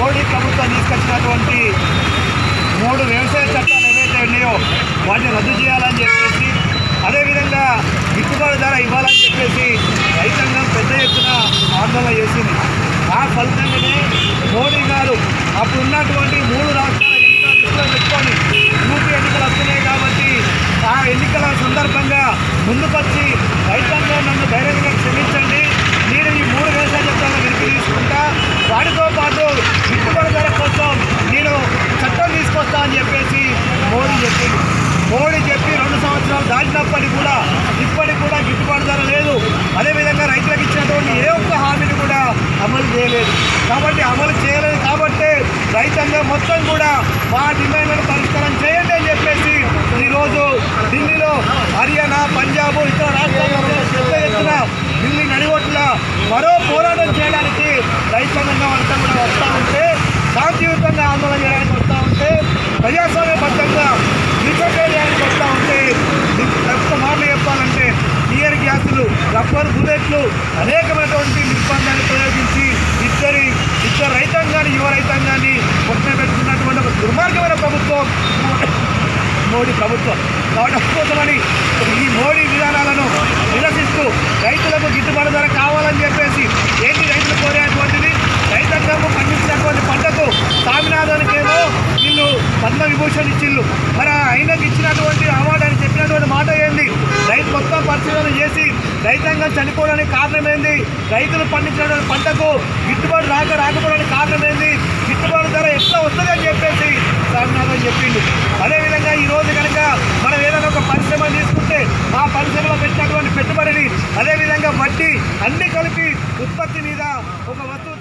మోడీ ప్రభుత్వం తీసుకొచ్చినటువంటి మూడు వ్యవసాయ చట్టాలు ఏవైతే ఉన్నాయో వాటిని రద్దు చేయాలని చెప్పేసి అదేవిధంగా గిట్టుబాటు ధర ఇవ్వాలని చెప్పేసి రైతాంగం పెద్ద ఎత్తున ఆందోళన చేసింది. ఆ ఫలితంగానే మోడీ గారు అప్పుడు ఉన్నటువంటి మూడు రాష్ట్రాల ఎన్నికల దృష్టిలో పెట్టుకొని యూపీ ఎన్నికలు వస్తున్నాయి కాబట్టి ఆ ఎన్నికల సందర్భంగా ముందుకొచ్చి రైతాంగం నన్ను ధైర్యంగా క్షమించండి నేను ఈ మూడు వ్యవసాయ చట్టాలను వెనక్కి తీసుకుంటా వాటితో పాటు గిట్టుబాటు ధర కోసం నేను చట్టం తీసుకొస్తా అని చెప్పేసి మోడీ చెప్పింది మోడీ చెప్పి రెండు సంవత్సరాలు దాటినప్పటికీ కూడా ఇప్పటికి కూడా గిట్టుబాటు ధర లేదు. అదేవిధంగా రైతులకు ఇచ్చినటువంటి ఏ ఒక్క హామీని కూడా అమలు చేయలేదు. కాబట్టి అమలు చేయలేదు కాబట్టి రైతాంగం మొత్తం కూడా మా డిమాండ్లను పరిష్కారం చేయండి అని చెప్పేసి ఈరోజు ఢిల్లీలో హర్యానా పంజాబ్ ఇతర రాష్ట్రాల్లో పెద్ద ఎత్తున ఢిల్లీ నడివొట్ల మరో పోరాటం చేయడానికి రైతాంగం అంతా కూడా వస్తూ ఉంటే శాంతియుతంగా ఆందోళన చేయడానికి వస్తూ ఉంటే ప్రజాస్వామ్యబద్ధంగా అనేకమైనటువంటి నిర్బంధాన్ని ప్రయోగించి ఇద్దరి ఇద్దరు రైతాంగాన్ని యువ రైతాంగాన్ని పొట్టన పెట్టుకున్నటువంటి ఒక దుర్మార్గమైన ప్రభుత్వం మోడీ ప్రభుత్వం. కాబట్టి అందుకోసమని ఈ మోడీ విధానాలను నిరసిస్తూ రైతులకు గిట్టుబాటు ధర కావాలని చెప్పేసి ఏంటి రైతులు కోరేటువంటిది? రైతాంగము పండించినటువంటి పంటకు స్వామినాథానికేమో వీళ్ళు పద్మ విభూషణ్ ఇచ్చిళ్ళు మరి ఆయనకి ఇచ్చినటువంటి అవార్డు అని చెప్పినటువంటి మాట ఏంది? రైతాంగం చనిపోవడానికి కారణమేంది? రైతులు పండించిన పంటకు గిట్టుబాటు రాక రాకపోవడానికి కారణమేంది? గిట్టుబాటు ధర ఎట్లా వస్తుంది అని చెప్పేసి స్వామినాథన్ చెప్పింది అదేవిధంగా ఈరోజు కనుక మనం ఏదైనా ఒక పరిశ్రమ తీసుకుంటే ఆ పరిశ్రమలో పెట్టినటువంటి పెట్టుబడిని అదేవిధంగా వడ్డీ అన్ని కలిపి ఉత్పత్తి మీద ఒక వస్తువు